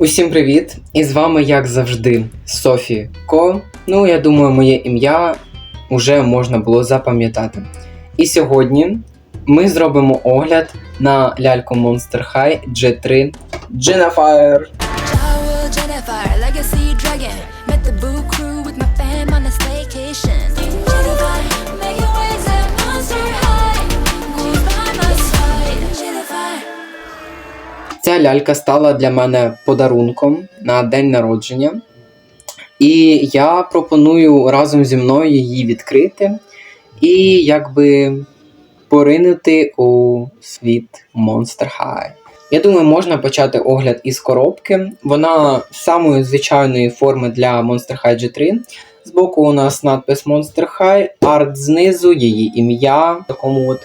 Усім привіт! І з вами, як завжди, Софі Ко. Ну, я думаю, моє ім'я вже можна було запам'ятати. І сьогодні ми зробимо огляд на ляльку Monster High G3 Genafire. Jennifer, legacy dragon. Met the boo crew with my fam on a staycation. Ця лялька стала для мене подарунком на день народження. І я пропоную разом зі мною її відкрити і якби поринути у світ Monster High. Я думаю, можна почати огляд із коробки. Вона самої звичайної форми для Monster High G3. Збоку у нас надпис Monster High, арт знизу, її ім'я в такому от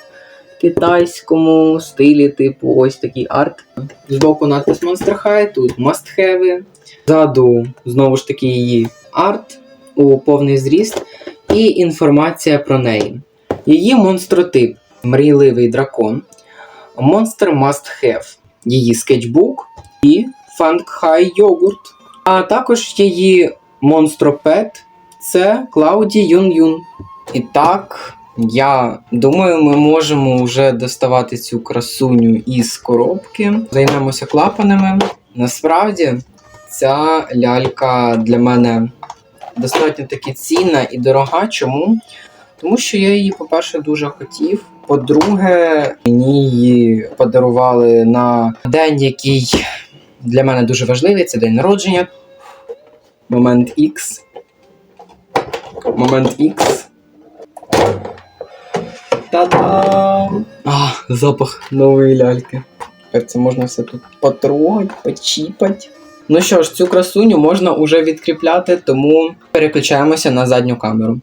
китайському стилі, типу, ось такий арт. Збоку надпис Monster High, тут must have. Ззаду, знову ж таки, її арт у повний зріст і інформація про неї. Її монстротип мрійливий дракон, Monster Must Have, її скетчбук і Фангхай йогурт. А також її монстропет це Клауді Юн Юн. І так, я думаю, ми можемо вже доставати цю красуню із коробки. Займемося клапанами. Насправді, ця лялька для мене достатньо таки цінна і дорога. Чому? Тому що я її, по-перше, дуже хотів. По-друге, мені її подарували на день, який для мене дуже важливий. Це день народження. Момент X. Момент X. Та-дам! А, запах нової ляльки. Тепер це можна все тут потрогати, почіпати. Ну що ж, цю красуню можна уже відкріпляти, тому переключаємося на задню камеру.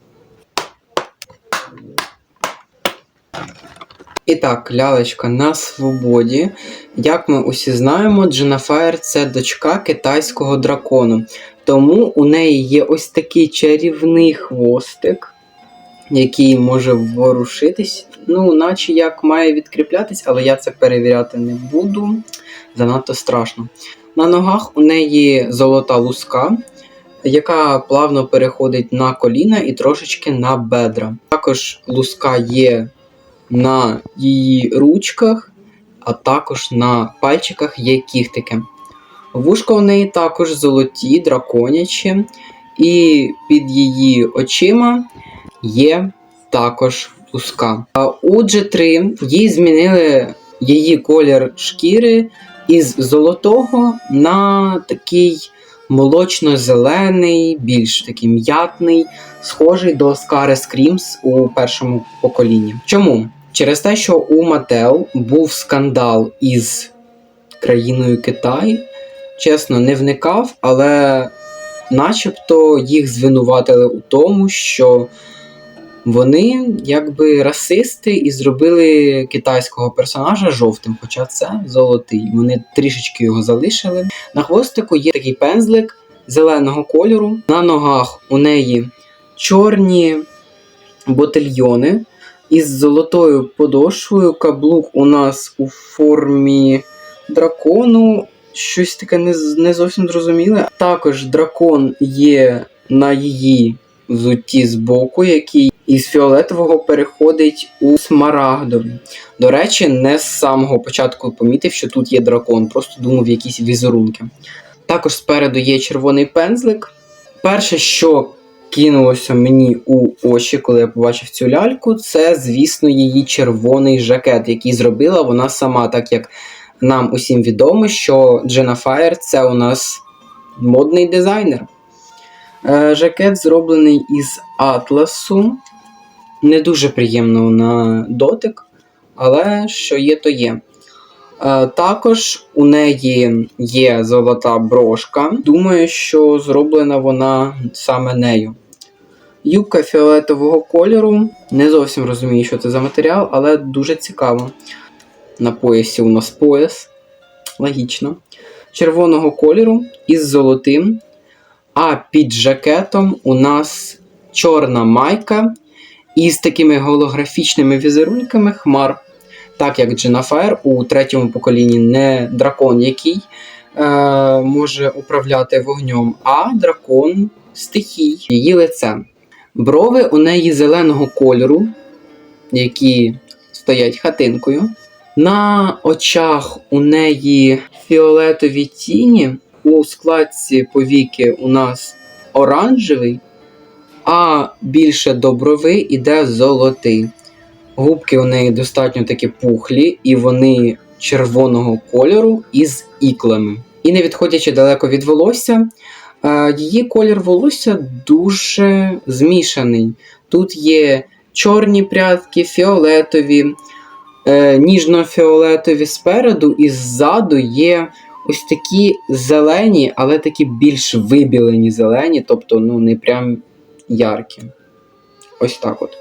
І так, лялечка на свободі. Як ми усі знаємо, Дженафаєр це дочка китайського дракону. Тому у неї є ось такий чарівний хвостик, який може ворушитись. Ну, наче як має відкріплятись, але я це перевіряти не буду. Занадто страшно. На ногах у неї золота луска, яка плавно переходить на коліна і трошечки на бедра. Також луска є на її ручках, а також на пальчиках є кіхтики. Вушка у неї також золоті, драконячі, і під її очима є також луска. А у G3 їй змінили її колір шкіри із золотого на такий молочно-зелений, більш такий м'ятний, схожий до Скари Скрімс у першому поколінні. Чому? Через те, що у Мател був скандал із країною Китай. Чесно, не вникав, але начебто їх звинуватили у тому, що вони якби расисти і зробили китайського персонажа жовтим, хоча це золотий. Вони трішечки його залишили. На хвостику є такий пензлик зеленого кольору. На ногах у неї чорні ботильйони із золотою подошвою. Каблук у нас у формі дракону. Щось таке не, не зовсім зрозуміле. Також дракон є на її взутті збоку, який із фіолетового переходить у смарагдовий. До речі, не з самого початку помітив, що тут є дракон, просто думав якісь візерунки. Також спереду є червоний пензлик. Перше, що кинулося мені у очі, коли я побачив цю ляльку, це, звісно, її червоний жакет, який зробила вона сама, так як нам усім відомо, що Джена Фаєр це у нас модний дизайнер. Е, Жакет зроблений із атласу. Не дуже приємно на дотик, але що є, то є. Е, Також у неї є золота брошка. Думаю, що зроблена вона саме нею. Юбка фіолетового кольору. Не зовсім розумію, що це за матеріал, але дуже цікаво. На поясі у нас пояс. Логічно. Червоного кольору із золотим. А під жакетом у нас чорна майка із такими голографічними візерунками хмар. Так як Дженафаєр у третьому поколінні не дракон, який е, може управляти вогнем, а дракон стихій, її лице. Брови у неї зеленого кольору, які стоять хатинкою. На очах у неї фіолетові тіні. У складці повіки у нас оранжевий, а більше до іде золотий. Губки у неї достатньо таки пухлі, і вони червоного кольору із іклами. І не відходячи далеко від волосся, е, її колір волосся дуже змішаний. Тут є чорні прядки, фіолетові, е, ніжно-фіолетові спереду, і ззаду є ось такі зелені, але такі більш вибілені зелені, тобто ну, не прям яркі. Ось так от.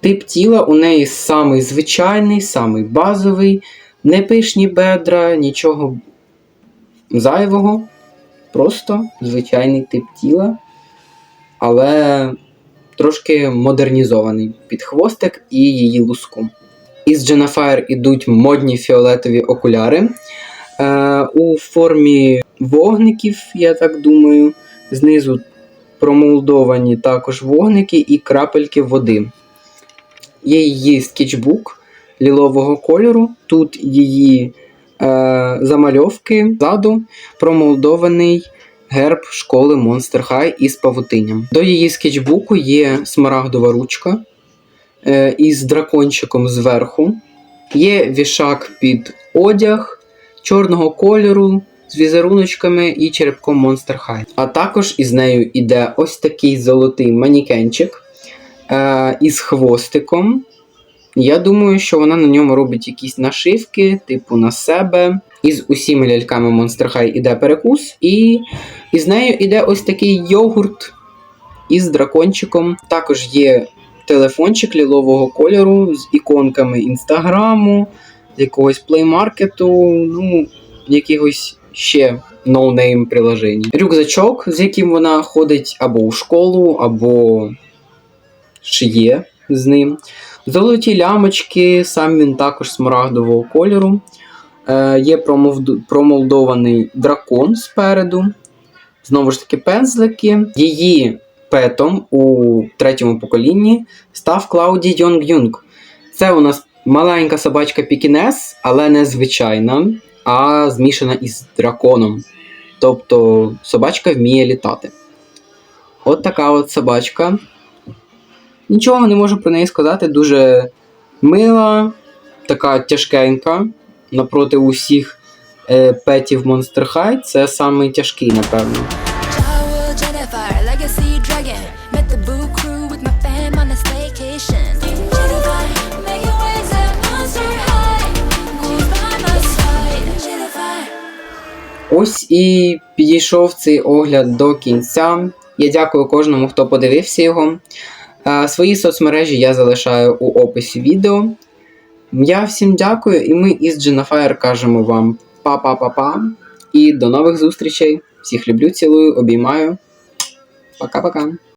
Тип тіла у неї самий звичайний, самий базовий, не пишні бедра, нічого зайвого. Просто звичайний тип тіла, але трошки модернізований під хвостик і її луску. Із Jennifer ідуть модні фіолетові окуляри е, у формі вогників, я так думаю. Знизу промолдовані також вогники і крапельки води. Є її скетчбук лілового кольору. Тут її е, замальовки ззаду промолдований герб школи Monster High із павутинням. До її скетчбуку є смарагдова ручка е, із дракончиком зверху. Є вішак під одяг чорного кольору з візеруночками і черепком Monster High. А також із нею іде ось такий золотий манікенчик е, із хвостиком. Я думаю, що вона на ньому робить якісь нашивки, типу на себе. Із усіма ляльками Monster High іде перекус, і із нею іде ось такий йогурт із дракончиком. Також є телефончик лілового кольору з іконками інстаграму, якогось плеймаркету, ну, якихось ще ноунейм приложень. Рюкзачок, з яким вона ходить або у школу, або шиє з ним. Золоті лямочки, сам він також смарагдового кольору. Е, є промолдований дракон спереду. Знову ж таки, пензлики. Її петом у третьому поколінні став Клауді Йонг Юнг. Це у нас маленька собачка Пікінес, але не звичайна, а змішана із драконом. Тобто собачка вміє літати. От така от собачка. Нічого не можу про неї сказати. Дуже мила, така тяжкенька. Напроти усіх е, петів Monster High. Це самий тяжкий, напевно. Jennifer, legacy dragon. Met the boo crew with my fam on a staycation. Ось і підійшов цей огляд до кінця. Я дякую кожному, хто подивився його. Е, Свої соцмережі я залишаю у описі відео. Я всім дякую, і ми із Jennifer кажемо вам па-па-па-па. І до нових зустрічей. Всіх люблю, цілую, обіймаю. Пока-пока.